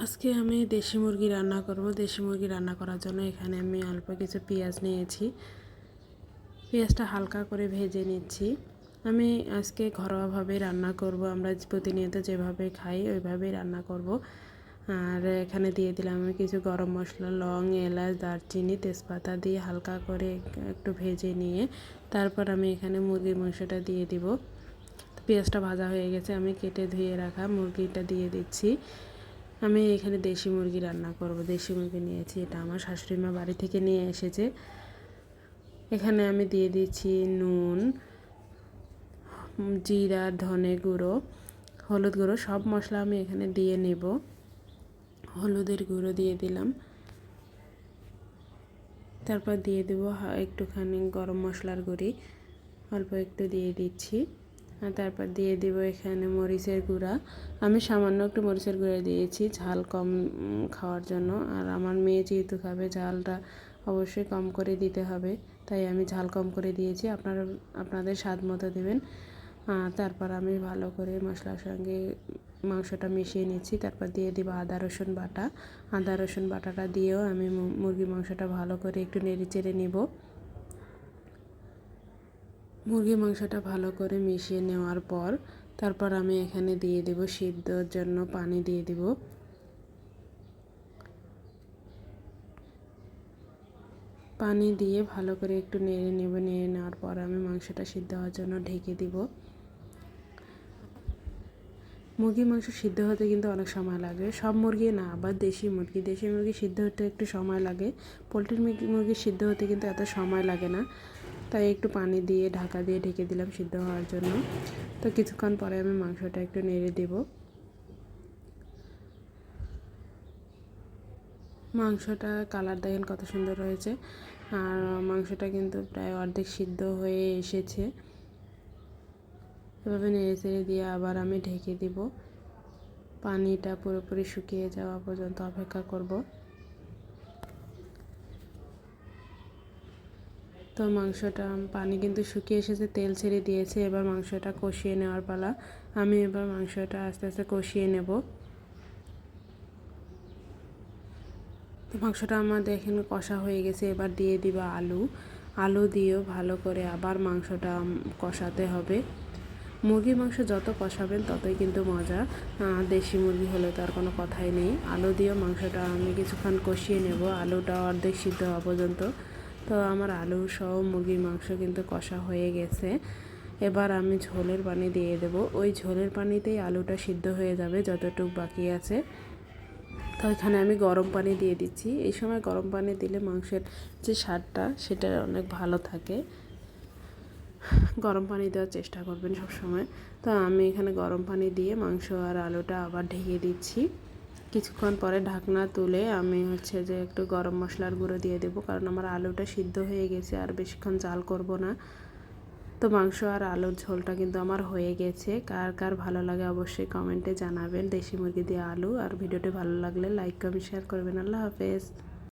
আজকে আমি দেশি মুরগি রান্না করব। দেশি মুরগি রান্না করার জন্য এখানে আমি অল্প কিছু পেঁয়াজ নিয়েছি। পেঁয়াজটা হালকা করে ভেজে নিচ্ছি। আমি আজকে ঘরোয়াভাবে রান্না করব। আমরা প্রতিনিয়ত যেভাবে খাই, ওইভাবেই রান্না করব। আর এখানে দিয়ে দিলাম আমি কিছু গরম মশলা, লং, এলাচ, দারচিনি, তেজপাতা দিয়ে হালকা করে একটু ভেজে নিয়ে তারপর আমি এখানে মুরগির মাংসটা দিয়ে দিব। পেঁয়াজটা ভাজা হয়ে গেছে, আমি কেটে ধুয়ে রাখা মুরগিটা দিয়ে দিচ্ছি। আমি এখানে দেশি মুরগি রান্না করব। দেশি মুরগি নিয়েছি, এটা আমার শাশুড়ি মা বাড়ি থেকে নিয়ে এসেছে। এখানে আমি দিয়ে দিচ্ছি নুন, জিরা, ধনে গুঁড়ো, হলুদ গুঁড়ো, সব মশলা আমি এখানে দিয়ে নেব। হলুদের গুঁড়ো দিয়ে দিলাম। তারপর দিয়ে দেবো একটুখানি গরম মশলার গুঁড়ি, অল্প একটু দিয়ে দিচ্ছি। তারপর দিয়ে দিব এখানে মরিচের গুঁড়া। আমি সামান্য একটু মরিচের গুঁড়া দিয়েছি, ঝাল কম খাওয়ার জন্য। আর আমার মেয়ে যেহেতু খাবে, ঝালটা অবশ্যই কম করে দিতে হবে। তাই আমি ঝাল কম করে দিয়েছি আপনারা আপনাদের স্বাদ মতো দেবেন। তারপর আমি ভালো করে মশলার সঙ্গে মাংসটা মিশিয়ে নিচ্ছি। তারপর দিয়ে দিব আদা, রসুন বাটা। আদা, রসুন বাটাটা দিয়েও আমি মুরগি মাংসটা ভালো করে একটু নেড়ে চেড়ে নেব। মুরগি মাংসটা ভালো করে মিশিয়ে নেওয়ার পর তারপর আমি এখানে দিয়ে দেব সিদ্ধর জন্য পানি দিয়ে দিব। পানি দিয়ে ভালো করে একটু নেড়ে নেব, নেড়ে নেওয়ার পর আমি মাংসটা সিদ্ধ হওয়ার জন্য ঢেকে দিব। মুরগি মাংস সিদ্ধ হতে কিন্তু অনেক সময় লাগে। সব মুরগি না, আবার দেশি মুরগি। দেশি মুরগি সিদ্ধ হতে একটু সময় লাগে। পোলট্রির মুরগি সিদ্ধ হতে কিন্তু এত সময় লাগে না। তাই একটু পানি দিয়ে ঢাকা দিয়ে ঢেকে দিলাম সিদ্ধ হওয়ার জন্য। তো কিছুক্ষণ পরে আমি মাংসটা একটু নেড়ে দেব। মাংসটা কালার দেখেন কত সুন্দর হয়েছে। আর মাংসটা কিন্তু প্রায় অর্ধেক সিদ্ধ হয়ে এসেছে। এভাবে নেড়ে চেড়ে দিয়ে আবার আমি ঢেকে দিব। পানিটা পুরোপুরি শুকিয়ে যাওয়া পর্যন্ত অপেক্ষা করব। তো মাংসটা পানি কিন্তু শুকিয়ে এসেছে, তেল ছেড়ে দিয়েছে। এবার মাংসটা কষিয়ে নেওয়ার পালা। আমি এবার মাংসটা আস্তে আস্তে কষিয়ে নেব। তো মাংসটা আমার দেখেন কষা হয়ে গেছে। এবার দিয়ে দিবা আলু। আলু দিয়েও ভালো করে আবার মাংসটা কষাতে হবে। মুরগির মাংস যত কষাবেন ততই কিন্তু মজা। দেশি মুরগি হলে তো আর কোনো কথাই নেই। আলু দিয়েও মাংসটা আমি কিছুক্ষণ কষিয়ে নেব। আলুটা অর্ধেক সিদ্ধ হওয়া পর্যন্ত। তো আমার আলু সহ মুরগির মাংস কিন্তু কষা হয়ে গেছে। এবার আমি ঝোলের পানি দিয়ে দেব। ওই ঝোলের পানিতেই আলুটা সিদ্ধ হয়ে যাবে যতটুকু বাকি আছে। তো এখানে আমি গরম পানি দিয়ে দিচ্ছি। এই সময় গরম পানি দিলে মাংসের যে স্বাদটা, সেটা অনেক ভালো থাকে। গরম পানি দেওয়ার চেষ্টা করবেন সব সময় তো আমি এখানে গরম পানি দিয়ে মাংস আর আলুটা আবার ঢেকে দিচ্ছি। কিছুক্ষণ পরে ঢাকনা তুলে আমি হচ্ছে যে একটু গরম মশলার গুঁড়ো দিয়ে দেবো, কারণ আমার আলুটা সিদ্ধ হয়ে গেছে আর বেশিক্ষণ জাল করব না। তো মাংস আর আলুর ঝোলটা কিন্তু আমার হয়ে গেছে। কার কার ভালো লাগে অবশ্যই কমেন্টে জানাবেন। দেশি মুরগি দিয়ে আলু আর ভিডিওটি ভালো লাগলে লাইক, কমেন্ট শেয়ার করবেন। আল্লাহ হাফেজ।